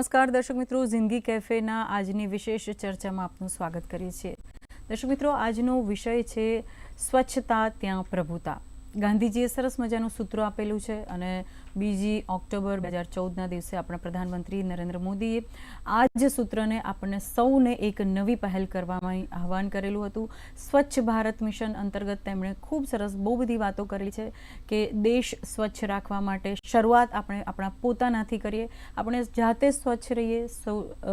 નમસ્કાર. દર્શક મિત્રો, જિંદગી કેફેના આજની વિશેષ ચર્ચામાં આપનું સ્વાગત કરીએ છીએ. દર્શક મિત્રો, આજનો વિષય છે સ્વચ્છતા, ત્યાં પ્રભુતા. ગાંધીજીએ સરસ મજાનું સૂત્રો આપેલું છે અને બીજી ઓક્ટોબર બે હજાર ચૌદના દિવસે આપણા પ્રધાનમંત્રી નરેન્દ્ર મોદીએ આ જ સૂત્રને આપણને સૌને એક નવી પહેલ કરવામાં આહવાન કરેલું હતું. સ્વચ્છ ભારત મિશન અંતર્ગત તેમણે ખૂબ સરસ બહુ બધી વાતો કરેલી છે કે દેશ સ્વચ્છ રાખવા માટે શરૂઆત આપણે આપણા પોતાનાથી કરીએ. આપણે જાતે સ્વચ્છ રહીએ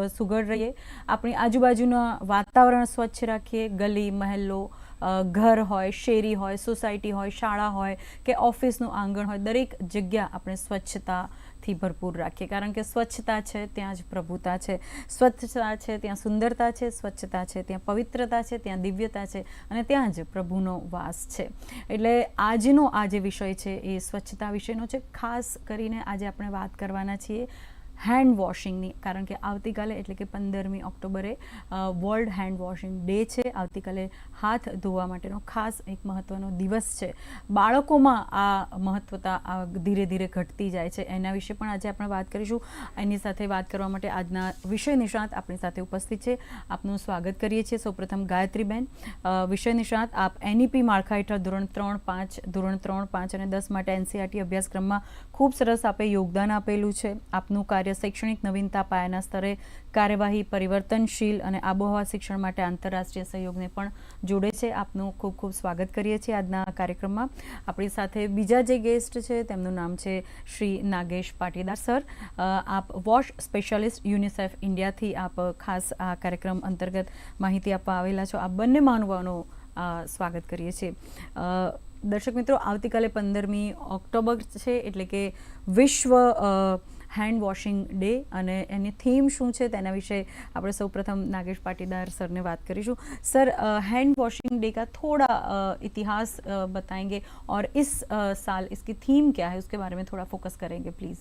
સુઘડ રહીએ. આપણી આજુબાજુના વાતાવરણ સ્વચ્છ રાખીએ ગલી મહેલ્લો અ, ઘર હોય, શેરી હોય, સોસાયટી હોય, શાળા હોય કે ઓફિસનું આંગણ હોય, દરેક જગ્યા આપણે સ્વચ્છતાથી ભરપૂર રાખીએ. કારણ કે સ્વચ્છતા છે, ત્યાં જ પ્રભુતા છે. સ્વચ્છતા છે, ત્યાં સુંદરતા છે, સ્વચ્છતા છે, ત્યાં પવિત્રતા છે, ત્યાં દિવ્યતા છે અને ત્યાં જ પ્રભુનો વાસ છે. એટલે આજનો આ જે વિષય છે, એ સ્વચ્છતા વિષયનો છે. ખાસ કરીને આજે આપણે વાત કરવાના છીએ હેન્ડ વોશિંગની કારણ કે આવતીકાલે એટલે કે પંદરમી ઓક્ટોબરે વર્લ્ડ હેન્ડ વોશિંગ ડે છે. આવતીકાલે હાથ ધોવા માટેનો ખાસ એક મહત્ત્વનો દિવસ છે. બાળકોમાં આ મહત્ત્વતા ધીરે ધીરે ઘટતી જાય છે. એના વિશે પણ આજે આપણે વાત કરીશું. એની સાથે વાત કરવા માટે આજના વિષય નિષ્ણાત આપણી સાથે ઉપસ્થિત છે. આપનું સ્વાગત કરીએ છીએ. સૌપ્રથમ ગાયત્રીબેન. વિષય નિષ્ણાત, આપ એનઈપી માળખા હેઠળ ધોરણ ત્રણ પાંચ, ધોરણ ત્રણ પાંચ અને દસ માટે એનસીઆરટી અભ્યાસક્રમમાં ખૂબ સરસ આપે યોગદાન આપેલું છે. આપનું કાર્ય શૈક્ષણિક નવીનતા પાયાના સ્તરે કાર્યવાહી પરિવર્તનશીલ અને આબોહવા શિક્ષણ માટે આંતરરાષ્ટ્રીય સહયોગને પણ જોડે છે. આપનું ખૂબ ખૂબ સ્વાગત કરીએ છીએ આજના કાર્યક્રમમાં. આપણી સાથે બીજા જે ગેસ્ટ છે, તેમનું નામ છે શ્રી નાગેશ પાટીદાર સર. આપ વોશ સ્પેશિયાલિસ્ટ યુનિસેફ ઇન્ડિયાથી આપ ખાસ આ કાર્યક્રમ અંતર્ગત માહિતી આપવા આવેલા છો. આ બંને મહાનુભાવોનું સ્વાગત કરીએ છીએ. દર્શક મિત્રો, આવતીકાલે પંદરમી ઓક્ટોબર છે, એટલે કે વિશ્વ હેન્ડ વોશિંગ ડે અને એની થીમ શું છે તેના વિશે આપણે સૌપ્રથમ નાગેશ પાટીદાર સરને વાત કરીશું सर हैंड वॉशिंग डे का थोड़ा अ, इतिहास अ, बताएंगे और इस अ, साल इसकी थीम क्या है उसके बारे में थोड़ा फोकस करेंगे please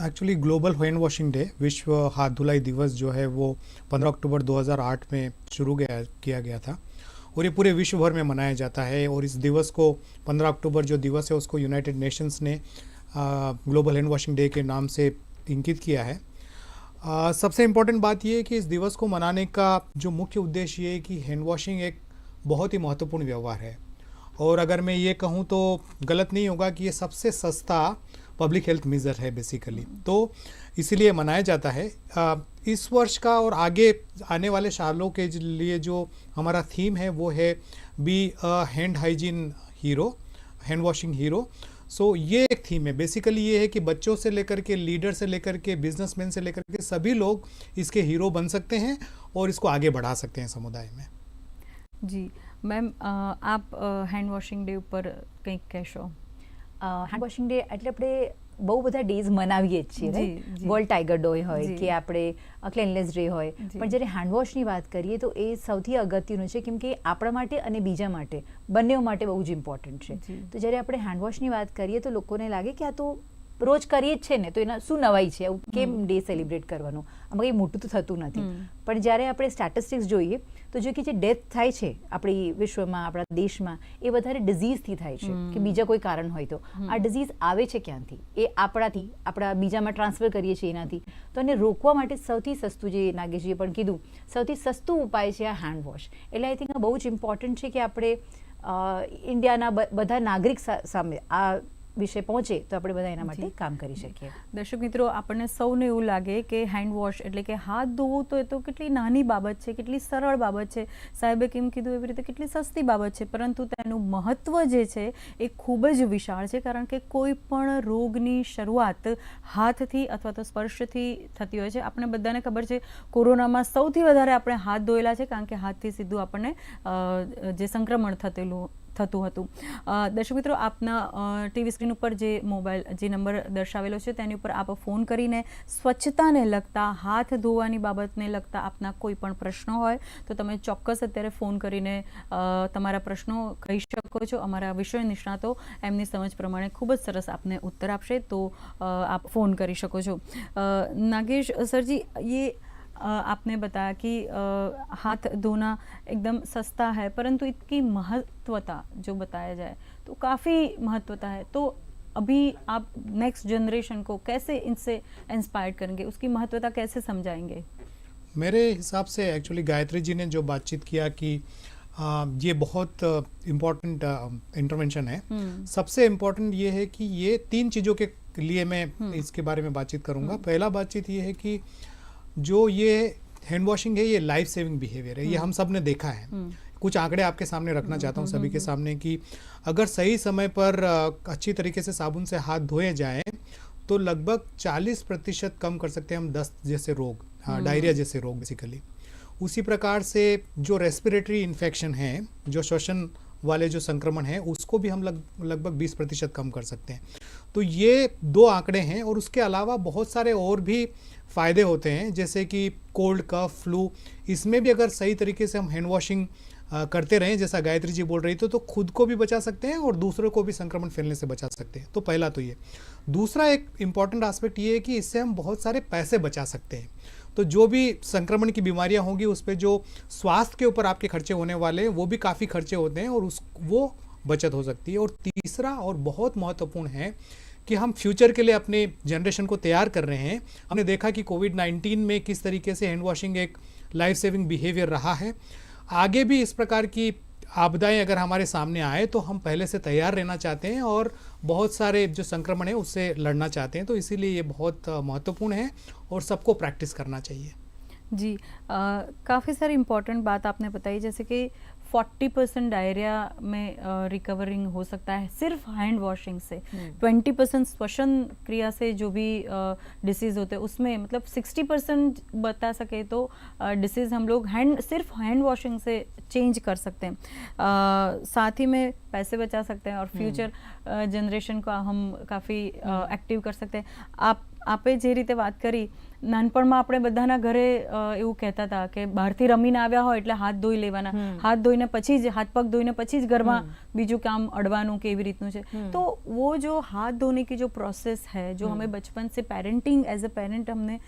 actually global hand washing day विश्व हाथ धुलाई दिवस जो है वो 15 अक्टूबर 2008 में शुरू गया किया गया था और ये पूरे विश्व भर में मनाया जाता है और इस दिवस को 15 अक्टूबर जो दिवस है उसको यूनाइटेड नेशंस ने ग्लोबल हैंड वॉशिंग डे के नाम से इंकित किया है। आ, सबसे इम्पोर्टेंट बात यह है कि इस दिवस को मनाने का जो मुख्य उद्देश्य ये है कि हैंड वॉशिंग एक बहुत ही महत्वपूर्ण व्यवहार है। और अगर मैं ये कहूँ तो गलत नहीं होगा कि ये सबसे सस्ता पब्लिक हेल्थ मेजर है बेसिकली तो इसीलिए मनाया जाता है। आ, इस वर्ष का और आगे आने वाले सालों के लिए जो हमारा थीम है वो है be hand hygiene hero hand washing hero सो ये एक थीम है बेसिकली ये है कि बच्चों से लेकर के लीडर से लेकर के बिजनेसमैन से लेकर के सभी लोग इसके हीरो बन सकते हैं और इसको आगे बढ़ा सकते हैं समुदाय में જી મેમ અ, આપ હેન્ડ વોશિંગ ડે ઉપર કંઈક કહેશો હેન્ડ વોશિંગ ડે એટલે આપણે બહુ બધા ડેઝ મનાવીએ જ છીએ. વર્લ્ડ ટાઈગર ડોય હોય કે આપણે ક્લેનલેસ ડે હોય. પણ જ્યારે હેન્ડવોશની વાત કરીએ તો એ સૌથી અગત્યનું છે કેમ કે આપણા માટે અને બીજા માટે બંને માટે બહુ જ ઇમ્પોર્ટન્ટ છે. તો જ્યારે આપણે હેન્ડવોશની વાત કરીએ તો લોકોને લાગે કે આ તો રોજ કરીએ જ છે ને તો એના શું નવાઈ છે? આવું કેમ ડે સેલિબ્રેટ કરવાનું? આમાં કંઈ મોટું તો થતું નથી. પણ જ્યારે આપણે સ્ટેટિસ્ટિક્સ જોઈએ તો જો કે જે ડેથ થાય છે આપણી વિશ્વમાં આપણા દેશમાં એ વધારે ડિઝીઝથી થાય છે કે બીજા કોઈ કારણ હોય તો. આ ડિઝીઝ આવે છે ક્યાંથી? એ આપણાથી આપણા બીજામાં ટ્રાન્સફર કરીએ છીએ એનાથી. તો એને રોકવા માટે સૌથી સસ્તું જે નાગેશજીએ પણ કીધું સૌથી સસ્તું ઉપાય છે આ હેન્ડ વોશ એટલે આઈ થિંક બહુ જ ઇમ્પોર્ટન્ટ છે કે આપણે ઇન્ડિયાના બધા નાગરિક સામે આ વિષય પહોંચે તો આપણે બધા એના માટે કામ કરી શકીએ. દર્શક મિત્રો આપણને સૌને એવું લાગે કે હેન્ડ વોશ એટલે કે હાથ ધોવું તો એ તો કેટલી નાની બાબત છે કેટલી સરળ બાબત છે. સાહેબે કેમ કીધું એવી રીતે કેટલી સસ્તી બાબત છે પરંતુ તેનું મહત્ત્વ જે છે એ ખૂબ જ વિશાળ છે કારણ કે કોઈ પણ રોગની શરૂઆત હાથથી અથવા તો સ્પર્શથી થતી હોય છે. આપણે બધાને ખબર છે કોરોનામાં સૌથી વધારે આપણે હાથ ધોયેલા છે કારણ કે હાથથી સીધું આપણને જે સંક્રમણ થતેલું થતું હતું. દર્શક મિત્રો આપના ટીવી સ્ક્રીન ઉપર જે મોબાઈલ જે નંબર દર્શાવેલો છે તેની ઉપર આપ ફોન કરીને સ્વચ્છતાને લગતા હાથ ધોવાની બાબતને લગતા આપના કોઈ પણ પ્રશ્નો હોય તો તમે ચોક્કસ અત્યારે ફોન કરીને તમારા પ્રશ્નો કહી શકો છો. અમારા વિષય નિષ્ણાતો એમની સમજ પ્રમાણે ખૂબ જ સરસ આપને ઉત્તર આપશે તો આપ ફોન કરી શકો છો. નાગેશ સરજી अ, आपने बताया कि हाथ धोना एकदम सस्ता है परंतु इसकी महत्वता जो बताया जाए तो काफ़ी महत्वता है। तो अभी आप नेक्स्ट जनरेशन को कैसे इनसे इंस्पायर करेंगे? उसकी महत्वता कैसे समझाएँगे? मेरे हिसाब से एक्चुअली गायत्री जी ने जो बातचीत किया कि आ, ये बहुत इम्पोर्टेंट इंटरवेंशन है। हम्म। सबसे इम्पोर्टेंट ये है कि ये तीन चीज़ों के लिए मैं हम्म। इसके बारे में बातचीत करूँगा। पहला बातचीत ये है कि जो ये हैंड वॉशिंग है ये लाइफ सेविंग बिहेवियर है ये हम सबने देखा है। हम्म। कुछ आंकड़े आपके सामने रखना चाहता हूँ सभी के सामने कि अगर सही समय पर अच्छी तरीके से साबुन से हाथ धोए जाएँ तो लगभग 40 प्रतिशत कम कर सकते हैं हम दस्त जैसे रोग हाँ, डायरिया जैसे रोग बेसिकली उसी प्रकार से जो रेस्पिरेटरी इन्फेक्शन है जो श्वसन वाले जो संक्रमण है उसको भी हम लग लगभग 20 प्रतिशत कम कर सकते हैं। तो ये दो आंकड़े हैं और उसके अलावा बहुत सारे और भी फ़ायदे होते हैं, जैसे कि कोल्ड कफ, फ्लू, इसमें भी अगर सही तरीके से हम हैंड वॉशिंग करते रहें, जैसा गायत्री जी बोल रही थी तो खुद को भी बचा सकते हैं और दूसरों को भी संक्रमण फैलने से बचा सकते हैं। तो पहला तो ये। दूसरा एक इंपॉर्टेंट आस्पेक्ट ये है कि इससे हम बहुत सारे पैसे बचा सकते हैं। तो जो भी संक्रमण की बीमारियाँ होंगी, उस पर जो स्वास्थ्य के ऊपर आपके खर्चे होने वाले हैं, वो भी काफ़ी खर्चे होते हैं और उस, वो बचत हो सकती है। और तीसरा और बहुत महत्वपूर्ण है कि हम फ्यूचर के लिए अपने जनरेशन को तैयार कर रहे हैं। हमने देखा कि कोविड 19 में किस तरीके से हैंड वॉशिंग एक लाइफ सेविंग बिहेवियर रहा है। आगे भी इस प्रकार की आपदाएँ अगर हमारे सामने आए तो हम पहले से तैयार रहना चाहते हैं और बहुत सारे जो संक्रमण है, उससे लड़ना चाहते हैं। तो इसीलिए ये बहुत महत्वपूर्ण है और सबको प्रैक्टिस करना चाहिए। जी काफ़ी सारी इम्पोर्टेंट बात आपने बताई, जैसे कि 40 परसेंट डायरिया में रिकवरिंग हो सकता है सिर्फ़ हैंड वॉशिंग से। 20 परसेंट श्वसन क्रिया से जो भी डिसीज़ होते हैं उसमें मतलब 60 परसेंट बता सके तो डिसीज़ हम लोग हैंड सिर्फ़ हैंड वॉशिंग से चेंज कर सकते हैं। uh, साथ ही में पैसे बचा सकते हैं और फ्यूचर જનરેશન કો હમ કાફી એક્ટિવ કરી શકતે આપ આપે જે રીતે વાત કરી નાનપણમાં આપણે બધાના ઘરે એવું કહેતા હતા કે બહારથી રમીને આવ્યા હોય એટલે હાથ ધોઈ લેવાના હાથ ધોઈને પછી જ હાથ પગ ધોઈને પછી જ ઘરમાં બીજું કામ અડવાનું કે એવી રીતનું છે તો વો જો હાથ ધોને કી જો પ્રોસેસ હૈ જો હમે બચપન સે પેરેન્ટિંગ એઝ અ પેરેન્ટ હમને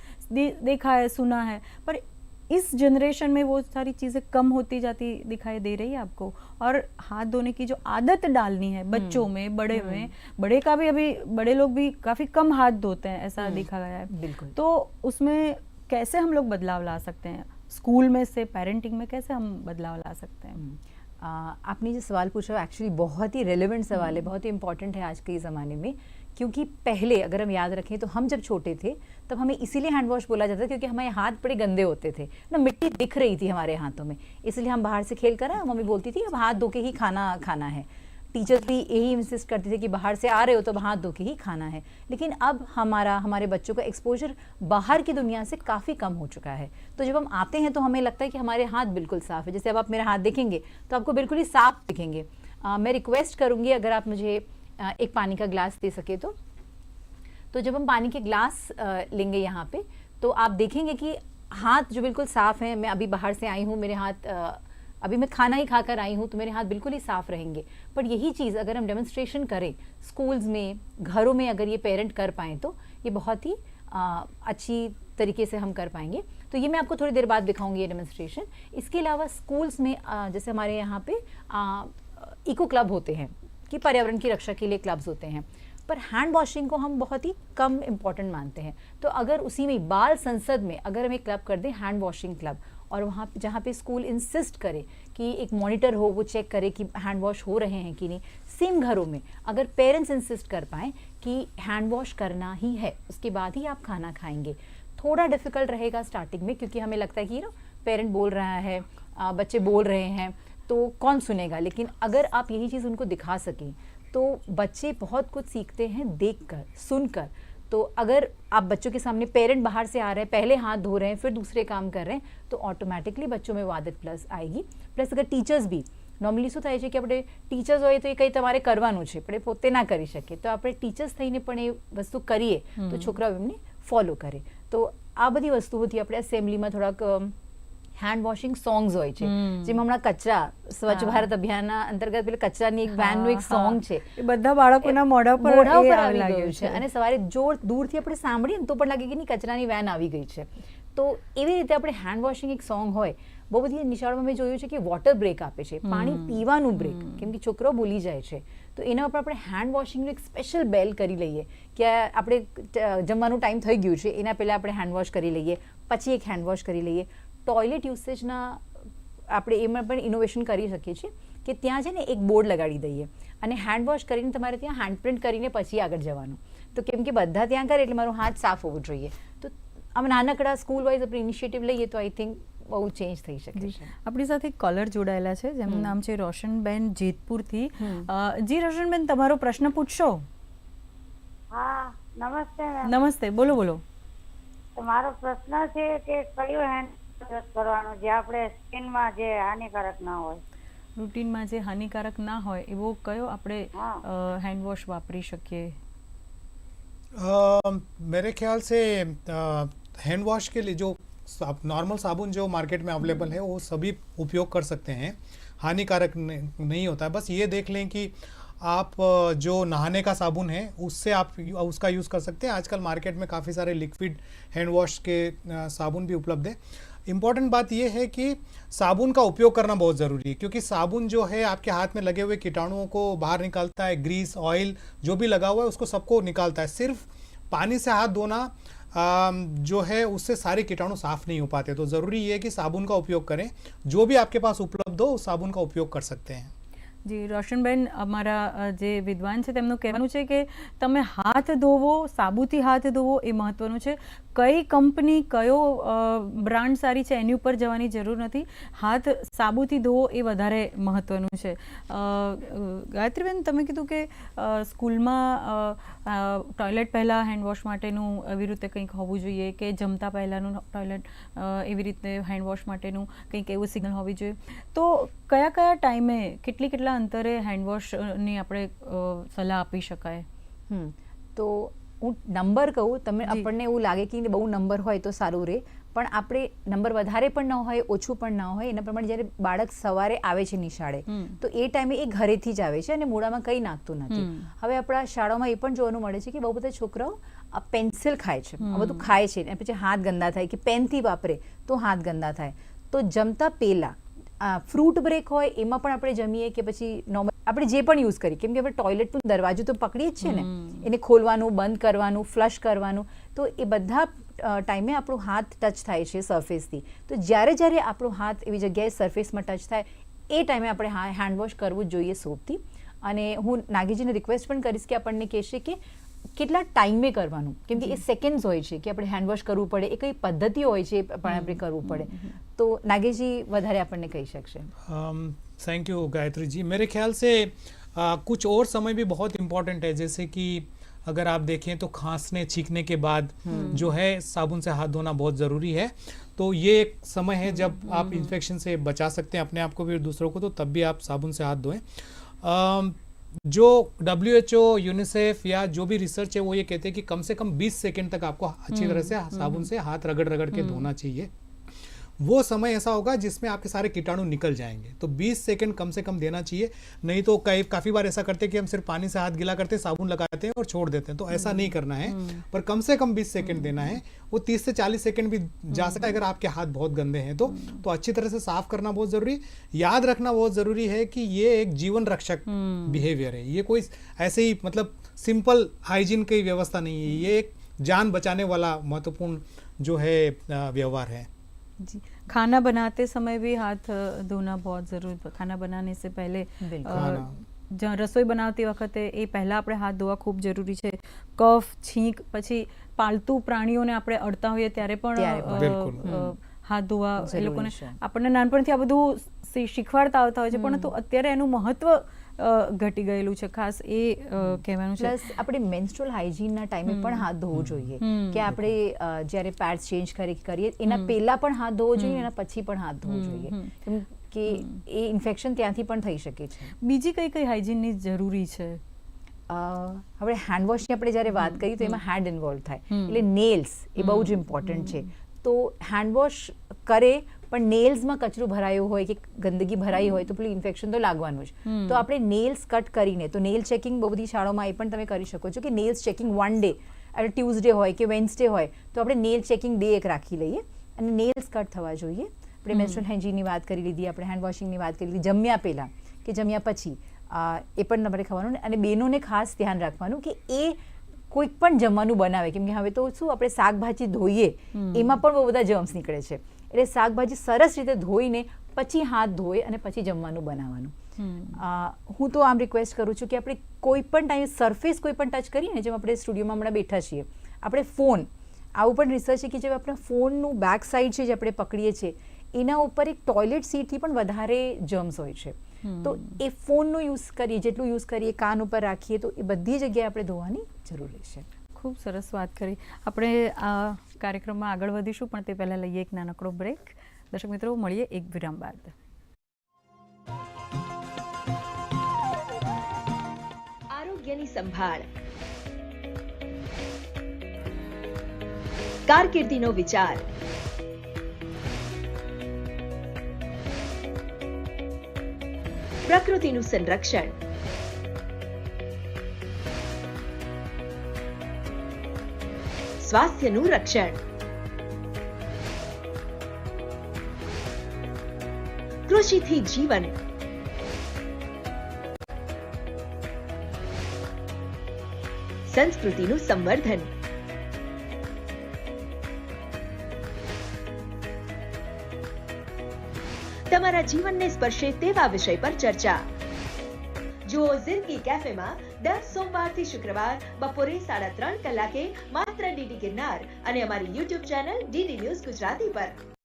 દેખા હૈ સુના હૈ પર इस जनरेशन में वो सारी चीज़ें कम होती जाती दिखाई दे रही है आपको? और हाथ धोने की जो आदत डालनी है बच्चों में बड़े में बड़े का भी अभी बड़े लोग भी काफ़ी कम हाथ धोते हैं ऐसा देखा गया है। बिल्कुल। तो उसमें कैसे हम लोग बदलाव ला सकते हैं? स्कूल में से पेरेंटिंग में कैसे हम बदलाव ला सकते हैं? आपने जो सवाल पूछा एक्चुअली बहुत ही रेलिवेंट सवाल है बहुत ही इंपॉर्टेंट है आज के ज़माने में। क्योंकि पहले, अगर हम याद रखें तो हम जब छोटे थे, तब हमें इसीलिए हैंड वॉश बोला जाता था क्योंकि हमारे हाथ बड़े गंदे होते थे। ना मिट्टी दिख रही थी हमारे हाथों में। इसलिए हम बाहर से खेल कर मम्मी बोलती थी, अब हाथ धो के ही खाना खाना है। टीचर्स भी यही इंसिस्ट करते थे कि बाहर से आ रहे हो तो हाथ धो के ही खाना है। लेकिन अब हमारा, हमारे बच्चों का एक्सपोजर बाहर की दुनिया से काफ़ी कम हो चुका है। तो जब हम आते हैं तो हमें लगता है कि हमारे हाथ बिल्कुल साफ़ है। जैसे अब आप मेरा हाथ देखेंगे तो आपको बिल्कुल ही साफ़ दिखेंगे। मैं रिक्वेस्ट करूँगी, अगर आप मुझे एक पानी का ग्लास दे सके तो। तो जब हम पानी के ग्लास लेंगे यहाँ पे तो आप देखेंगे कि हाथ जो बिल्कुल साफ़ हैं मैं अभी बाहर से आई हूँ मेरे हाथ अभी मैं खाना ही खाकर आई हूँ तो मेरे हाथ बिल्कुल ही साफ़ रहेंगे। पर यही चीज़ अगर हम डेमोन्स्ट्रेशन करें स्कूल्स में घरों में अगर ये पेरेंट कर पाएँ तो ये बहुत ही अ, अच्छी तरीके से हम कर पाएँगे। तो ये मैं आपको थोड़ी देर बाद दिखाऊँगी ये डेमोन्स्ट्रेशन इसके अलावा स्कूल्स में जैसे हमारे यहाँ पे इको क्लब होते हैं। कि पर्यावरण की रक्षा के लिए क्लब्स होते हैं। पर हैंड वॉशिंग को हम बहुत ही कम इंपॉर्टेंट मानते हैं। तो अगर उसी में बाल संसद में अगर हम एक क्लब कर दें हैंड वॉशिंग क्लब और वहाँ जहाँ पे स्कूल इंसिस्ट करे कि एक मॉनिटर हो, वो चेक करे कि हैंड वॉश हो रहे हैं कि नहीं सेम घरों में अगर पेरेंट्स इंसिस्ट कर पाएँ कि हैंड वॉश करना ही है, उसके बाद ही आप खाना खाएँगे। थोड़ा डिफ़िकल्ट रहेगा स्टार्टिंग में, क्योंकि हमें लगता है कि ना पेरेंट बोल रहा है बच्चे बोल रहे हैं। तो कौन सुनेगा? लेकिन अगर आप यही चीज़ उनको दिखा सकें तो बच्चे बहुत कुछ सीखते हैं देख कर सुन कर तो अगर आप बच्चों के सामने पेरेंट बाहर से आ रहे हैं पहले हाथ धो रहे हैं फिर दूसरे काम कर रहे हैं तो ऑटोमेटिकली बच्चों में वो आदत प्लस आएगी। प्लस अगर टीचर्स भी नॉर्मली શું થાય છે કે આપણે ટીચર્સ હોય તો એ કંઈ તમારે કરવાનું છે પણ એ પોતે ના કરી શકીએ તો આપણે ટીચર્સ થઈને પણ એ વસ્તુ કરીએ તો છોકરાઓ એમને ફોલો કરે તો આ બધી વસ્તુઓથી આપણે એસેમ્બલીમાં થોડાક હેન્ડ વોશિંગ સોંગ્સ હોય છે. જેમાં હમણાં કચરા સ્વચ્છ. ભારત અભિયાનના અંતર્ગત પેલા કચરાની એક વેનનું એક સોંગ છે. એ બધા બાળકોના મોઢા પર મોઢા એ ઉપર આવી ગયું છે. અને સવારે જોર દૂરથી આપણે સાંભળીએ ને તો પણ લાગે કે નહીં કચરાની વેન આવી ગઈ છે. તો એવી રીતે આપણે હેન્ડ વોશિંગ એક સોંગ હોય બહુ બધી નિશાળમાં મેં જોયું છે કે વોટર બ્રેક આપે છે. પાણી પીવાનું બ્રેક કેમ કે છોકરો ભૂલી જાય છે. તો એના ઉપર આપણે હેન્ડ વોશિંગનું એક સ્પેશિયલ બેલ કરી લઈએ કે આપણે જમવાનું ટાઈમ થઈ ગયું છે એના પહેલાં આપણે હેન્ડ વોશ કરી લઈએ પછી એક હેન્ડ વોશ કરી લઈએ. ટોયલેટ યુસેજના આપણે એમાં પણ ઇનોવેશન કરી શકીએ છીએ કે ત્યાં છે ને એક બોર્ડ લગાડી દઈએ અને હેન્ડ વોશ કરીને તમારે ત્યાં હેન્ડ પ્રિન્ટ કરીને પછી આગળ જવાનું. તો કેમ કે બધા ત્યાં કરે એટલે મારો હાથ સાફ હોવો જોઈએ. તો આમ નાનકડા સ્કૂલ વાઇઝ આપણે ઇનિશિયેટિવ લઈએ તો આઈ થિંક બહુ ચેન્જ થઈ શકે છે. આપણી સાથે કલર જોડાયેલા છે જેમનું નામ છે રોશનબેન જેતપુરથી. જી રોશનબેન તમારો પ્રશ્ન પૂછશો. હા નમસ્તે નમસ્તે બોલો બોલો. તમારો પ્રશ્ન છે કે કયો હેન્ડ વોશ કરવાનો જે આપણે સ્કિનમાં જે હાનિકારક ના હોય રૂટીનમાં જે હાનિકારક ના હોય એવો કયો આપણે હા. હેન્ડ વોશ વાપરી શકીએ अ, मेरे ख्याल से हैंड वॉश के लिए जो नॉर्मल साबुन जो मार्केट में अवेलेबल है वो सभी उपयोग कर सकते हैं हानिकारक नहीं नहीं होता है बस ये देख लें कि आप अ, जो नहाने का साबुन है उससे आप यू- उसका यूज़ कर सकते हैं आजकल मार्केट में काफ़ी सारे लिक्विड हैंड वॉश के अ, साबुन भी उपलब्ध है इंपॉर्टेंट बात यह है कि साबुन का उपयोग करना बहुत ज़रूरी है, क्योंकि साबुन जो है आपके हाथ में लगे हुए कीटाणुओं को बाहर निकालता है ग्रीस ऑयल जो भी लगा हुआ है उसको सबको निकालता है। सिर्फ़ पानी से हाथ धोना जो है उससे सारे कीटाणु साफ़ नहीं हो पाते। तो ज़रूरी ये है कि साबुन का उपयोग करें। जो भी आपके पास उपलब्ध हो, उस साबुन का उपयोग कर सकते हैं। જી, રોશનબેન, અમારા જે વિદ્વાન છે તેમનું કહેવાનું છે કે તમે હાથ ધોવો, સાબુથી હાથ ધોવો એ મહત્વનું છે. કઈ કંપની, કયો બ્રાન્ડ સારી છે એની ઉપર જવાની જરૂર નથી. હાથ સાબુથી ધોવો એ વધારે મહત્વનું છે. ગાયત્રીબેન, તમે કીધું કે સ્કૂલમાં ટોયલેટ પહેલાં હેન્ડવોશ માટેનું એવી રીતે કંઈક હોવું જોઈએ કે જમતા પહેલાંનું ટોયલેટ એવી રીતે હેન્ડવોશ માટેનું કંઈક એવું સિગ્નલ હોવી જોઈએ. તો કયા કયા ટાઈમે કેટલી કેટલા અંતરે હેન્ડવોશની આપણે સલાહ આપી શકાય. તો હું નંબર કહું તમે આપણને એવું લાગે કે બહુ નંબર હોય તો સારું રહે પણ આપણે નંબર વધારે પણ ન હોય ઓછું પણ ના હોય એના પ્રમાણે જ્યારે બાળક સવારે આવે છે નિશાળે. તો એ ટાઈમે એ ઘરેથી જ આવે છે અને મોડામાં કંઈ નાખતું નથી. હવે આપણા શાળામાં એ પણ જોવાનું મળે છે કે બહુ બધા છોકરાઓ પેન્સિલ ખાય છે. આ બધું ખાય છે. અને પછી હાથ ગંદા થાય કે પેનથી વાપરે તો હાથ ગંદા થાય. તો જમતા પહેલા ફ્રૂટ બ્રેક હોય એમાં પણ આપણે જમીએ કે પછી નોર્મલ આપણે જે પણ યુઝ કરીએ કેમ કે આપણે ટોયલેટનું દરવાજો તો પકડીએ જ છે ને. એને ખોલવાનું બંધ કરવાનું ફ્લશ કરવાનું તો એ બધા ટાઈમે આપણો હાથ ટચ થાય છે સરફેસથી તો જ્યારે જ્યારે આપણો હાથ એવી જગ્યાએ સરફેસમાં ટચ થાય એ ટાઈમે આપણે હા હેન્ડ વોશ કરવું જ જોઈએ સોપથી અને હું નાગીજીને રિક્વેસ્ટ પણ કરીશ કે આપણને કહેશે કે કેટલા ટાઈમે કરવાનું કેમ કે એ સેકન્ડ્સ હોય છે કે આપણે હેન્ડ વોશ કરવું પડે એ કઈ પદ્ધતિ હોય છે એ પણ આપણે કરવું પડે તો નાગેજી વધારે આપણને કહી શકશે थैंक यू गायत्री जी मेरे ख्याल से आ, कुछ और समय भी बहुत इम्पोर्टेंट है जैसे कि अगर आप देखें तो खांसने छींकने के बाद जो है साबुन से हाथ धोना बहुत ज़रूरी है तो ये एक समय है जब आप इन्फेक्शन से बचा सकते हैं अपने आप को भी और दूसरों को तो तब भी आप साबुन से हाथ धोएं अम, जो डब्ल्यू एच ओ यूनिसेफ या जो भी रिसर्च है वो ये कहते हैं कि कम से कम 20 सेकंड तक आपको अच्छी तरह से साबुन से हाथ रगड़ रगड़ के धोना चाहिए। वो समय ऐसा होगा जिसमें आपके सारे कीटाणु निकल जाएँगे। तो 20 सेकंड कम से कम देना चाहिए। नहीं तो कई काफ़ी बार ऐसा करते हैं कि हम सिर्फ़ पानी से हाथ गिला करते हैं साबुन लगाते हैं और छोड़ देते हैं। तो ऐसा नहीं करना है। पर कम से कम 20 सेकंड देना है। वो 30 से 40 सेकंड भी जा सकता है अगर आपके हाथ बहुत गंदे हैं। तो तो अच्छी तरह से साफ़ करना बहुत ज़रूरी याद रखना बहुत ज़रूरी है कि ये एक जीवन रक्षक बिहेवियर है। ये कोई ऐसे ही मतलब सिंपल हाइजीन की व्यवस्था नहीं है। ये एक जान बचाने वाला महत्वपूर्ण जो है व्यवहार है। जी खाना बनाते समय भी हाथ अ, धोना बहुत ज़रूरी खाना बनाने से पहले બિલકુલ. અ, ખાના. જ- રસોઈ બનાવતી વખતે એ પહેલાં આપણે હાથ ધોવા ખૂબ જરૂરી છે કફ છીંક પછી પાલતુ પ્રાણીઓને આપણે અડતા હોઈએ ત્યારે પણ ત્યારે પણ. અ, બિલકુલ. અ, હાથ ધોવા એ જરૂરી લોકોને છે. આપણને નાનપણથી આ બધું શી- શીખવાડતા આવતા હોય છે પરંતુ અત્યારે એનું મહત્વ અ, ઘટી ગયેલું છે. ખાસ એ કહેવાનું છે. પ્લસ આપણે મેન્સ્ટ્રુઅલ હાઇજીનના ટાઈમે પણ હાથ ધોવું જોઈએ. કે આપણે જ્યારે પેડ્સ ચેન્જ કરી કરીએ એના પહેલા પણ હાથ ધોવો જોઈએ એના પછી પણ હાથ ધોવું જોઈએ. કે એ ઇન્ફેક્શન ત્યાંથી પણ થઈ શકે છે. બીજી કઈ કઈ હાઇજીનની જરૂરી છે? હવે હેન્ડ વોશની આપણે જ્યારે વાત કરી તો એમાં હેન્ડ ઇન્વોલ્વ થાય. એટલે નેલ્સ એ બહુ જ ઇમ્પોર્ટન્ટ છે. તો હેન્ડ વોશ કરે પણ નેલ્સમાં કચરું ભરાયું હોય કે ગંદકી ભરાઈ હોય તો પેલું ઇન્ફેક્શન તો લાગવાનું જ. તો આપણે નેલ્સ કટ કરીને તો નેલ ચેકિંગ બહુ બધી શાળાઓમાં એ પણ તમે કરી શકો છો કે નેલ્સ ચેકિંગ વન ડે એટલે ટ્યુઝડે હોય કે વેન્સડે હોય તો આપણે નેલ ચેકિંગ ડે એક રાખી લઈએ અને નેલ્સ કટ થવા જોઈએ. આપણે મેન્સ્ટ્રલ હાઇજીનની વાત કરી લીધી આપણે હેન્ડ વોશિંગની વાત કરી લીધી જમ્યા પહેલાં કે જમ્યા પછી એ પણ તમારે ખાવાનું અને બહેનોને ખાસ ધ્યાન રાખવાનું કે એ કોઈક પણ જમવાનું બનાવે. કેમ કે હવે તો શું આપણે શાકભાજી ધોઈએ એમાં પણ બહુ બધા જર્મ્સ નીકળે છે. એટલે શાકભાજી સરસ રીતે ધોઈને પછી હાથ ધોઈ અને પછી જમવાનું બનાવવાનું. હું તો આમ રિક્વેસ્ટ કરું છું કે આપણે કોઈ પણ ટાઈમ સરફેસ કોઈ પણ ટચ કરીએ ને જેમ આપણે સ્ટુડિયોમાં હમણાં બેઠા છીએ આપણે ફોન આવું પણ રિસર્ચ છે કે જે આપણા ફોનનું બેક સાઈડ છે જે આપણે પકડીએ છીએ એના ઉપર એક ટોયલેટ સીટથી પણ વધારે જર્મ્સ હોય છે. તો એ ફોનનો યુઝ કરીએ જેટલું યુઝ કરીએ કાન ઉપર રાખીએ તો એ બધી જગ્યાએ આપણે ધોવાની જરૂર રહેશે. ખૂબ સરસ વાત કરી. આપણે આ કાર્યક્રમમાં આગળ વધીશું, પણ તે પહેલાં લઈએ એક નાનકડો બ્રેક દર્શક મિત્રો, મળીએ એક વિરામ બાદ. આરોગ્યની સંભાળ. કારકિર્દીનો વિચાર. પ્રકૃતિનું સંરક્ષણ. સ્વાસ્થ્યનું રક્ષણ કૃષિથી જીવન સંસ્કૃતિનું સંવર્ધન તમારા જીવનને સ્પર્શે તેવા વિષય પર ચર્ચા જુઓ જિંદગી કેફેમાં દર સોમવારથી શુક્રવાર બપોરે સાડા ત્રણ કલાકે માત્ર ડીડી ગિરનાર અને અમારી YouTube channel DD news Gujarati પર.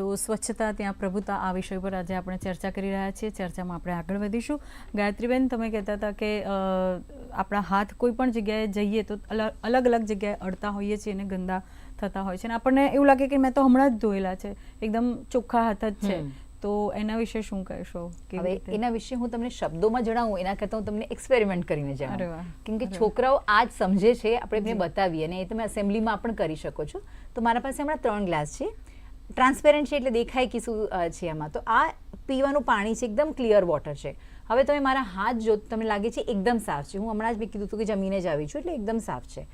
તો સ્વચ્છતા ત્યાં પ્રભુતા આ વિષય પર આજે આપણે ચર્ચા કરી રહ્યા છીએ. ચર્ચામાં આપણે આગળ વધીશું. ગાયત્રીબેન તમે કહેતા હતા કે આપણા હાથ કોઈ પણ જગ્યાએ જઈએ તો અલગ અલગ જગ્યાએ અડતા હોઈએ છીએ અને ગંદા થતા હોય છે. અને આપણને એવું લાગે કે મેં તો હમણાં જ ધોયેલા છે. એકદમ ચોખ્ખા હાથ જ છે. તો એના વિશે શું કહેશો? હવે એના વિશે હું તમને શબ્દોમાં જણાવું એના કરતાં હું તમને એક્સપેરિમેન્ટ કરીને જણાવું. કેમ કે છોકરાઓ આ જ સમજે છે. આપણે એમને બતાવીએ અને એ તમે એસેમ્બલીમાં પણ કરી શકો છો. તો મારા પાસે હમણાં ત્રણ ગ્લાસ છે. ટ્રાન્સપેરન્ટ છે એટલે દેખાય કે શું છે આમાં. તો આ પીવાનું પાણી છે, એકદમ ક્લિયર વોટર છે. હવે તમે મારા હાથ જો, તમને લાગે છે એકદમ સાફ છે. હું હમણાં જ મેં કીધું હતું કે જમીને જ આવી છું, એટલે એકદમ સાફ છે.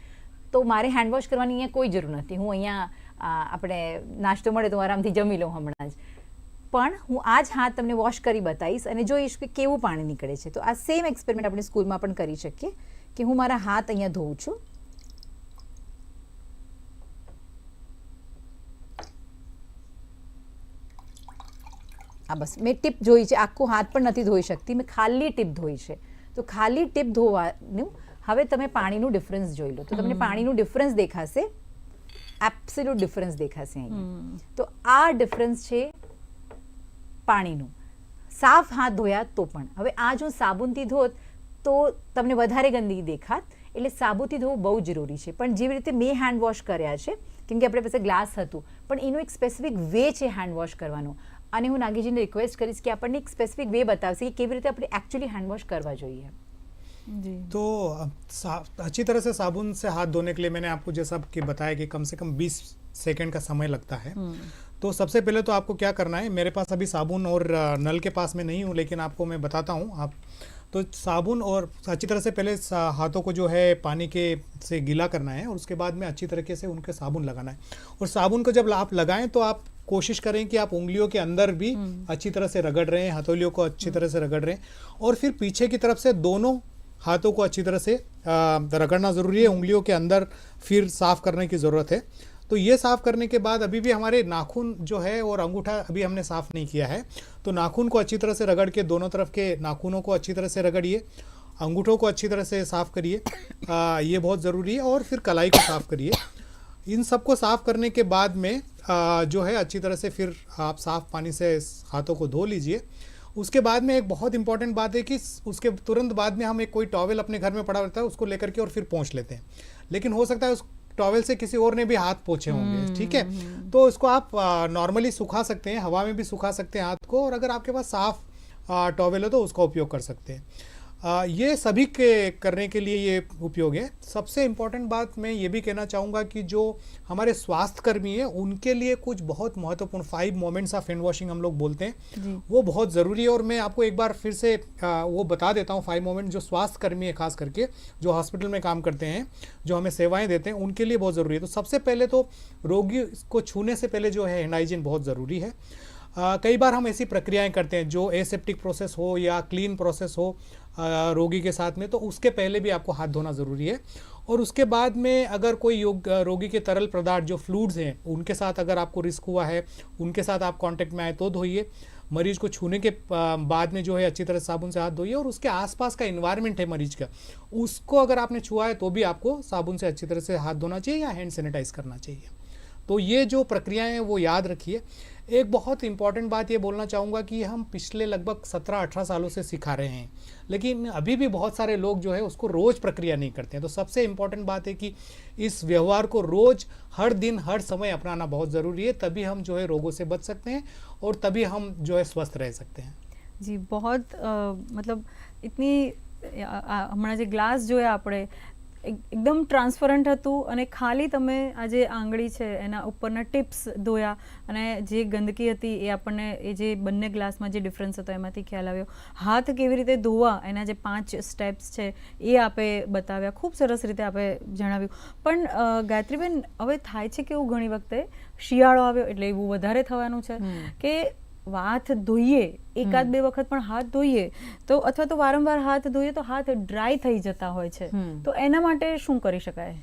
તો મારે હેન્ડ વોશ કરવાની અહીંયા કોઈ જરૂર નથી. હું અહીંયા આપણે નાસ્તો મળે તો આરામથી જમી લઉં હમણાં જ. પણ હું આ જ હાથ તમને વોશ કરી બતાવીશ અને જોઈશ કે કેવું પાણી નીકળે છે. તો આ સેમ એક્સપેરિમેન્ટ આપણે સ્કૂલમાં પણ કરી શકીએ કે હું મારા હાથ અહીંયા ધોઉં છું. આ બસ. મેં ટીપ ધોઈ છે. આખું હાથ પણ નથી ધોઈ શકતી. મેં ખાલી ટીપ ધોઈ છે. તો ખાલી ટીપ ધોવાનું હવે તમે પાણીનું ડિફરન્સ જોઈ લો. તો તમને પાણીનું ડિફરન્સ દેખાશે. એબ્સોલ્યુટ ડિફરન્સ દેખાશે અહીંયા તો આ ડિફરન્સ છે પાણીનું. સાફ હાથ ધોયા તો પણ. હવે આ જો સાબુનથી ધોત તો તમને વધારે ગંદકી દેખાત. એટલે સાબુથી ધોવું બહુ જરૂરી છે. પણ જેવી રીતે મેં હેન્ડ વોશ કર્યા છે કેમ કે આપણી પાસે ગ્લાસ હતું પણ એનું એક સ્પેસિફિક વે છે હેન્ડ વોશ કરવાનો. અને હું નાગીજીને રિક્વેસ્ટ કરીશ કે આપણને એક સ્પેસિફિક વે બતાવશે કે કેવી રીતે આપણે એકચ્યુઅલી હેન્ડ વોશ કરવા જોઈએ જી तो अ, सा- अच्छी तरह से साबुन से हाथ धोने के लिए मैंने आपको जैसा कि बताया कि कम से कम 20 सेकंड का समय लगता है तो सबसे पहले तो आपको क्या करना है मेरे पास अभी साबुन और अ, नल के पास में नहीं हूँ लेकिन आपको मैं बताता हूँ आप तो साबुन और अच्छी तरह से पहले सा- हाथों को जो है पानी के से गीला करना है और उसके बाद में अच्छी तरीके से उनके साबुन लगाना है और साबुन को जब आप लगाएं तो आप कोशिश करें कि आप उंगलियों के अंदर भी अच्छी तरह से रगड़ रहे हैं हथौलियों को अच्छी तरह से रगड़ रहे हैं और फिर पीछे की तरफ़ से दोनों हाथों को अच्छी तरह से रगड़ना ज़रूरी है उंगलियों के अंदर फिर साफ़ करने की ज़रूरत है। तो ये साफ़ करने के बाद अभी भी हमारे नाखून जो है और अंगूठा अभी हमने साफ़ नहीं किया है तो नाखून को अच्छी तरह से रगड़ के दोनों तरफ़ के नाखूनों को अच्छी तरह से रगड़िए अंगूठों को अच्छी तरह से साफ़ करिए ये बहुत ज़रूरी है और फिर कलाई को साफ़ करिए। इन सबको साफ़ करने के बाद में जो है अच्छी तरह से फिर आप साफ़ पानी से हाथों को धो लीजिए। उसके बाद में एक बहुत इंपॉर्टेंट बात है कि उसके तुरंत बाद में हम एक कोई टॉवेल अपने घर में पड़ा रहता है उसको लेकर के और फिर पहुँच लेते हैं। लेकिन हो सकता है उस टॉवेल से किसी और ने भी हाथ पोछे होंगे ठीक है? तो इसको आप नॉर्मली सुखा सकते हैं हवा में भी सुखा सकते हैं हाथ को और अगर आपके पास साफ़ टॉवेल है तो उसका उपयोग कर सकते हैं। आ, ये सभी के करने के लिए ये उपयोग है। सबसे इम्पोर्टेंट बात मैं ये भी कहना चाहूँगा कि जो हमारे स्वास्थ्यकर्मी हैं उनके लिए कुछ बहुत महत्वपूर्ण five moments of hand washing हम लोग बोलते हैं। वो बहुत ज़रूरी है और मैं आपको एक बार फिर से आ, वो बता देता हूँ फाइव मोमेंट जो स्वास्थ्यकर्मी है खास करके जो हॉस्पिटल में काम करते हैं जो हमें सेवाएँ देते हैं उनके लिए बहुत ज़रूरी है। तो सबसे पहले तो रोगी को छूने से पहले जो है हैंड हाइजीन बहुत ज़रूरी है। आ, कई बार हम ऐसी प्रक्रियाएँ करते हैं जो एसेप्टिक प्रोसेस हो या क्लीन प्रोसेस हो। रोगी के साथ में तो उसके पहले भी आपको हाथ धोना ज़रूरी है। और उसके बाद में अगर कोई योग रोगी के तरल पदार्थ जो फ्लूड्स हैं, उनके साथ अगर आपको रिस्क हुआ है, उनके साथ आप कांटेक्ट में आए तो धोइए। मरीज़ को छूने के बाद में जो है अच्छी तरह साबुन से हाथ धोइए और उसके आसपास का इन्वायरमेंट है मरीज़ का, उसको अगर आपने छुआ है तो भी आपको साबुन से अच्छी तरह से हाथ धोना चाहिए या हैंड सैनिटाइज करना चाहिए। तो ये जो प्रक्रियाएँ हैं वो याद रखिए। एक बहुत इंपॉर्टेंट बात ये बोलना चाहूँगा कि हम पिछले लगभग 17-18 सालों से सिखा रहे हैं लेकिन अभी भी बहुत सारे लोग जो है उसको रोज़ प्रक्रिया नहीं करते हैं तो सबसे इम्पॉर्टेंट बात है कि इस व्यवहार को रोज़ हर दिन हर समय अपनाना बहुत ज़रूरी है तभी हम जो है रोगों से बच सकते हैं और तभी हम जो है स्वस्थ रह सकते हैं જી બહોત અ, મતલબ ઇતની આ- આ હમણાં જે ગ્લાસ જોયા આપણે એક- એકદમ ટ્રાન્સપરન્ટ હતું અને ખાલી તમે આ જે આંગળી છે એના ઉપરના ટિપ્સ ધોયા અને જે ગંદકી હતી એ આપણને એ જે બંને ગ્લાસમાં જે ડિફરન્સ હતો એમાંથી ખ્યાલ આવ્યો. હાથ કેવી રીતે ધોવા એના જે પાંચ સ્ટેપ્સ છે એ આપે બતાવ્યા. ખૂબ સરસ રીતે આપે જણાવ્યું. પણ ગાયત્રીબેન હવે થાય છે કેવું ઘણી વખતે? શિયાળો આવ્યો એટલે એવું વધારે થવાનું છે કે હાથ ધોઈએ એકાદ બે વખત પણ હાથ ધોઈએ તો અથવા તો વારંવાર હાથ ધોઈએ તો હાથ ડ્રાય થઈ જતા હોય છે. તો એના માટે શું કરી શકાય?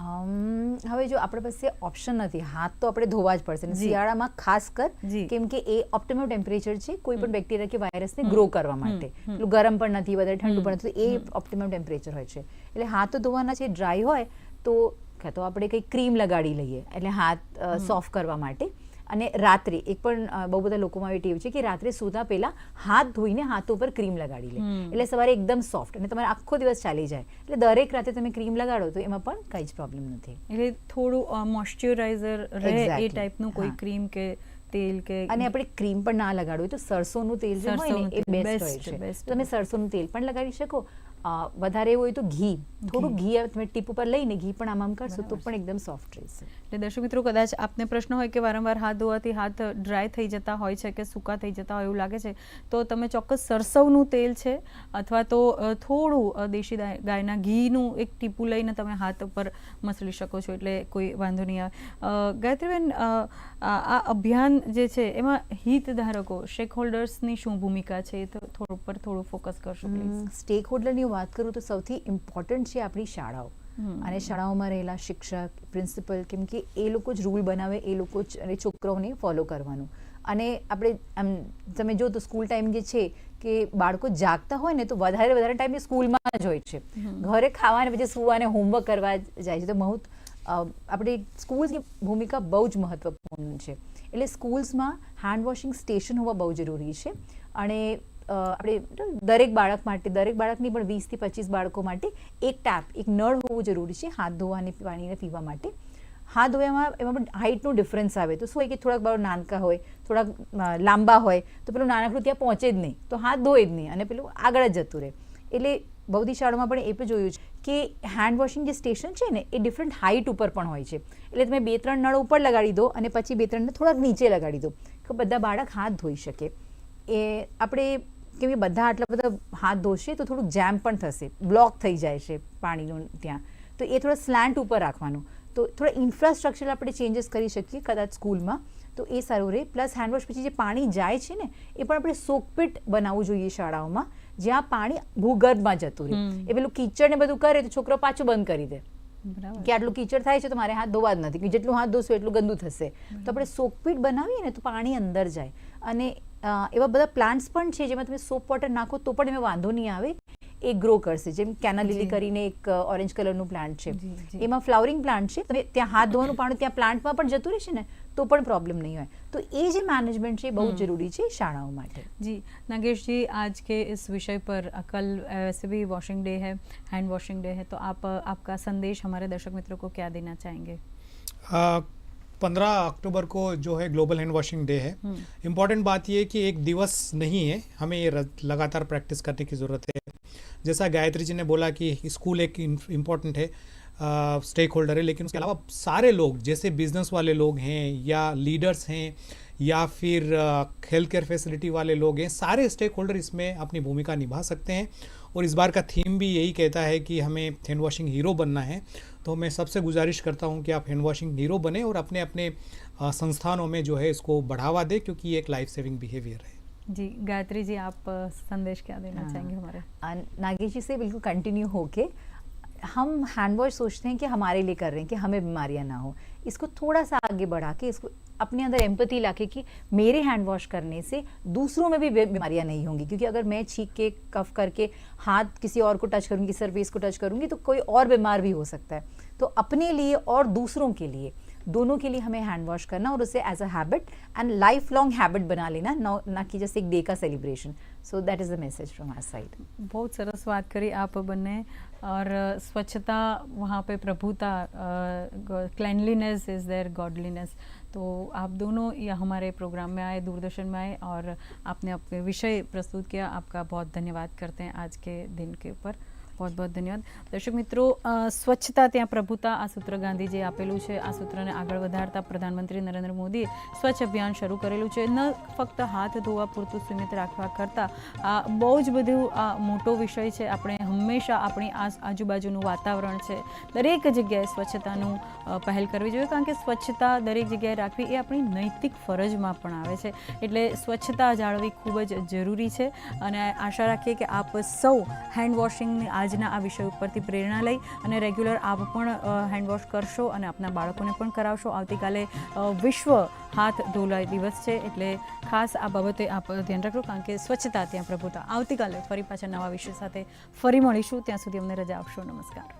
અમ, હવે જો આપણે પાસે ઓપ્શન નથી હાથ તો આપણે ધોવા જ પડશે. શિયાળામાં ખાસ કર કેમ કે એ ઓપ્ટિમમ ટેમ્પરેચર છે કોઈ પણ બેક્ટેરિયા કે વાયરસને ગ્રો કરવા માટે. એટલું ગરમ પણ નથી વધારે ઠંડુ પણ નથી એ ઓપ્ટિમમ ટેમ્પરેચર હોય છે. એટલે હાથ તો ધોવાના છે ડ્રાય હોય તો કાં તો આપણે કંઈ ક્રીમ લગાડી લઈએ. એટલે હાથ સોફ્ટ કરવા માટે. અને રાત્રે એક પણ બહુ બધા લોકોમાં એવી ટેવ છે કે રાત્રે સૂતા પહેલા હાથ ધોઈને હાથ ઉપર ક્રીમ લગાડી લે. એટલે સવારે એકદમ સોફ્ટ અને તમારે આખો દિવસ ચાલી જાય. એટલે દરેક રાતે તમે ક્રીમ લગાડો તો એમાં પણ કંઈ જ પ્રોબ્લેમ નથી. એટલે થોડું મોઇશ્ચરાઇઝર રહે એ. ટાઈપનું કોઈ ક્રીમ કે તેલ કે અને આપણે ક્રીમ પણ ના લગાડવું હોય તો સરસોનું તેલ જે હોય ને એ બેસ્ટ હોય છે. તમે સરસોનું તેલ પણ લગાડી શકો વધારે એવું હોય તો ઘી. થોડું ઘી તમે ટીપ ઉપર લઈને ઘી પણ આમ આમ કરશો તો પણ એકદમ સોફ્ટ રહેશે. એટલે દર્શક મિત્રો કદાચ આપને પ્રશ્ન હોય કે વારંવાર હાથ ધોવાથી હાથ ડ્રાય થઈ જતા હોય છે કે સૂકા થઈ જતા હોય એવું લાગે છે તો તમે ચોક્કસ સરસવનું તેલ છે અથવા તો થોડું દેશી ગાયના ઘીનું એક ટીપું લઈને તમે હાથ ઉપર મસળી શકો છો એટલે કોઈ વાંધો નહીં આવે. ગાયત્રીબેન આ આ અભિયાન જે છે એમાં હિતધારકો સ્ટેક હોલ્ડર્સની શું ભૂમિકા છે એ થોડું પર થોડું ફોકસ કરશો સ્ટેક હોલ્ડરની વાત કરું તો સૌથી ઇમ્પોર્ટન્ટ છે આપણી શાળાઓ. અને શાળાઓમાં રહેલા શિક્ષક પ્રિન્સિપલ કેમ કે એ લોકો જ રૂલ બનાવે એ લોકો જ અને છોકરાઓને ફોલો કરવાનું. અને આપણે આમ તમે જો તો સ્કૂલ ટાઈમ જે છે કે બાળકો જાગતા હોય ને તો વધારે વધારે ટાઈમ એ સ્કૂલમાં જ હોય છે. ઘરે ખાવાને પછી સુવાને હોમવર્ક કરવા જાય છે. તો બહુ આપણે સ્કૂલ્સની ભૂમિકા બહુ જ મહત્વપૂર્ણ છે. એટલે સ્કૂલ્સમાં હેન્ડ વોશિંગ સ્ટેશન હોવા બહુ જરૂરી છે. અને આપણે દરેક બાળક માટે, દરેક બાળકની પણ વીસથી પચીસ બાળકો માટે એક ટેપ, એક નળ હોવું જરૂરી છે હાથ ધોવાને, પાણીને પીવા માટે. હાથ ધોવામાં એમાં પણ હાઇટનો ડિફરન્સ આવે. તો શું હોય કે થોડાક બાળક નાનકા હોય, થોડાક લાંબા હોય, તો પેલું નાનકડું ત્યાં પહોંચે જ નહીં. તો હાથ ધોય જ નહીં અને પેલું આગળ જ જતું રહે. એટલે બૌદ્ધિ શાળામાં પણ એ પણ જોયું છે કે હેન્ડ વોશિંગ જે સ્ટેશન છે ને, એ ડિફરન્ટ હાઇટ ઉપર પણ હોય છે. એટલે તમે બે ત્રણ નળ ઉપર લગાડી દો અને પછી બે ત્રણને થોડાક નીચે લગાડી દો. કે બધા બાળક હાથ ધોઈ શકે. એ, આપણે કે બધા આટલા બધા હાથ ધોશે તો થોડુંક જેમ પણ થશે બ્લોક થઈ જાય છે પાણીનું ત્યાં. તો એ થોડા સ્લેન્ટ ઉપર રાખવાનું. તો થોડા ઇન્ફ્રાસ્ટ્રક્ચર આપણે ચેન્જીસ કરી શકીએ કદાચ સ્કૂલમાં. તો એ સારું રહે. પ્લસ હેન્ડવોશ પછી જે પાણી જાય છે ને એ પણ આપણે સોકપીટ બનાવવું જોઈએ શાળાઓમાં જ્યાં પાણી ભૂગર્ભમાં જતું રહે. એ પેલું કીચડ ને બધું કરે તો છોકરો પાછું બંધ કરી દે. કે આટલું કીચડ થાય છે તો મારે હાથ ધોવા જ નથી. કે જેટલું હાથ ધોશું એટલું ગંદુ થશે. તો આપણે સોકપીટ બનાવીએ ને તો પાણી અંદર જાય. અને એવા બધા પ્લાન્ટ્સ પણ છે જેમાં તમે સોપ વોટર નાખો તો પણ એમાં વાંધો નહીં આવે એ ગ્રો કરશે જેમ કેના લીલી જી. કરીને એક ઓરેન્જ કલરનું પ્લાન્ટ છે જી, જી. એમાં ફ્લાવરિંગ પ્લાન્ટ છે તમે ત્યાં હાથ ધોવાનું પાણી ત્યાં પ્લાન્ટમાં પણ જતું રહેશે ને તો પણ પ્રોબ્લેમ નહીં હોય તો એ જે मैनेजमेंट છે એ બહુ हम्म। જરૂરી છે શાળાઓ માટે जी नागेश जी आज के इस विषय पर अ, कल अ, वैसे भी वॉशिंग डे है हैंड वॉशिंग डे है तो आप अ, आपका संदेश हमारे दर्शक मित्रों को क्या देना चाहेंगे आ, पंद्रह अक्टूबर को जो है ग्लोबल हैंड वॉशिंग डे है। इंपॉर्टेंट बात यह कि एक दिवस नहीं है हमें ये लगातार प्रैक्टिस करने की ज़रूरत है। जैसा गायत्री जी ने बोला कि स्कूल एक इंपॉर्टेंट है स्टेक होल्डर है लेकिन उसके अलावा सारे लोग जैसे बिज़नेस वाले लोग हैं या लीडर्स हैं या फिर हेल्थ केयर फैसिलिटी वाले लोग हैं सारे स्टेक होल्डर इसमें अपनी भूमिका निभा सकते हैं। और इस बार का थीम भी यही कहता है कि हमें हैंड वॉशिंग हीरो बनना है। तो मैं सबसे गुजारिश करता हूँ कि आप हैंड वॉशिंग हीरो बने और अपने अपने संस्थानों में जो है इसको बढ़ावा दें क्योंकि ये एक लाइफ सेविंग बिहेवियर है। जी गायत्री जी आप संदेश क्या देना हाँ। चाहेंगे हमारे? नागेश जी से बिल्कुल कंटिन्यू होके हम हैंड वॉश सोचते हैं कि हमारे लिए कर रहे हैं कि हमें बीमारियाँ ना हो। इसको थोड़ा सा आगे बढ़ा के इसको अपने अंदर एम्पति लाके कि मेरे हैंड वॉश करने से दूसरों में भी बीमारियाँ नहीं होंगी। क्योंकि अगर मैं छींक के, कफ करके हाथ किसी और को टच करूँगी सरफेस को टच करूँगी तो कोई और बीमार भी हो सकता है। तो अपने लिए और दूसरों के लिए, दोनों के लिए हमें हैंड वॉश करना और उसे as a habit and lifelong habit बना लेना, ना कि जैसे एक डे का celebration so that is the message from our side बहुत सरस बात करी आप बनने और स्वच्छता वहाँ पे प्रभुता क्लैनलीनेस इज़ देयर गॉडलीनेस तो आप दोनों ये हमारे प्रोग्राम में आए, दूरदर्शन में आए और आपने अपने विषय प्रस्तुत किया। आपका बहुत धन्यवाद करते हैं आज के दिन के ऊपर। बहुत बहुत ધન્યવાદ દર્શક મિત્રો અ, સ્વચ્છતા ત્યાં પ્રભુતા આ સૂત્ર ગાંધીજીએ આપેલું છે આ સૂત્રને આગળ વધારતા પ્રધાનમંત્રી નરેન્દ્ર મોદીએ સ્વચ્છ અભિયાન શરૂ કરેલું છે ન ફક્ત હાથ ધોવા પૂરતું સીમિત રાખવા કરતાં આ બહુ જ બધું આ મોટો વિષય છે આપણે હંમેશા આપણી આસ આજુબાજુનું વાતાવરણ છે દરેક જગ્યાએ સ્વચ્છતાનું અ, પહેલ કરવી જોઈએ કારણ કે સ્વચ્છતા દરેક જગ્યાએ રાખવી એ આપણી નૈતિક ફરજમાં પણ આવે છે એટલે સ્વચ્છતા જાળવવી ખૂબ જ જરૂરી છે અને આશા રાખીએ કે આપ સૌ હેન્ડ વોશિંગની આજના આ વિષય ઉપરથી પ્રેરણા લઈ અને રેગ્યુલર આપ પણ હેન્ડ વોશ કરશો અને આપના બાળકોને પણ કરાવશો. આવતીકાલે વિશ્વ હાથ ધોલાય દિવસ છે એટલે ખાસ આ બાબતે આપ ધ્યાન રાખજો કારણ કે સ્વચ્છતા ત્યાં પ્રભુતા. આવતીકાલે ફરી પાછા નવા વિષય સાથે ફરી મળીશું. ત્યાં સુધી અમને રજા આપશો. નમસ્કાર.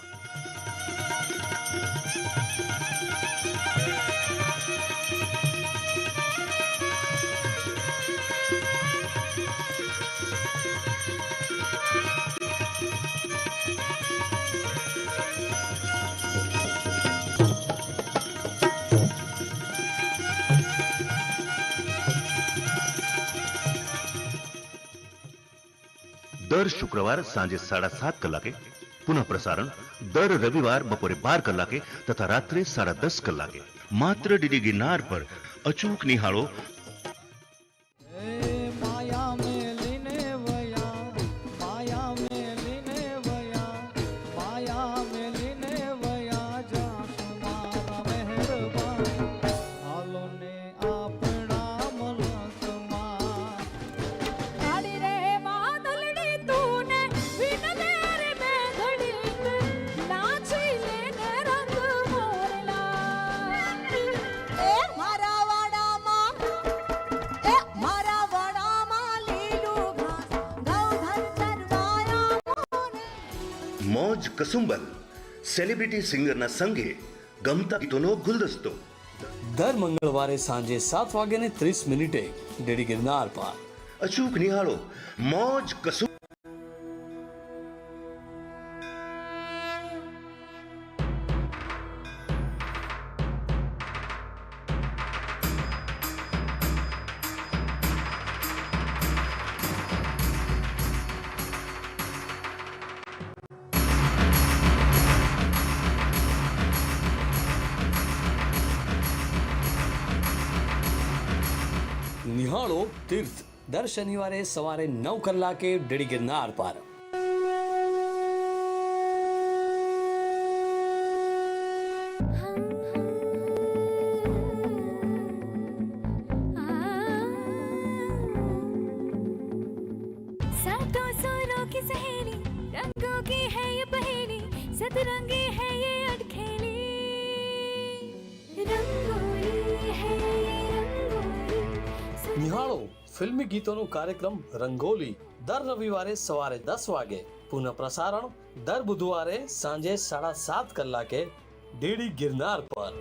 દર શુક્રવાર સાંજે સાડા સાત કલાકે, પુનઃ પ્રસારણ દર રવિવાર બપોરે બાર કલાકે તથા રાત્રે સાડા દસ કલાકે. માત્ર ડીડી ગિરનાર પર અચૂક નિહાળો કસુંબલ સેલિબ્રિટી સિંગરના સંગે ગમતા ગીતોનો ગુલદસ્તો. દર મંગળવારે સાંજે સાત વાગ્યાને ત્રીસ મિનિટે ડેડી ગિરનાર પર. અચૂક નિહાળો મોજ કસું નિહાળો તીર્થ. દર શનિવારે સવારે નવ કલાકે ડેડી ગિરનાર પર. सातों ફિલ્મી ગીતોનો કાર્યક્રમ રંગોલી દર રવિવારે સવારે દસ વાગે, પુનઃ પ્રસારણ દર બુધવારે સાંજે સાડા સાત કલાકે ડીડી ગિરનાર પર.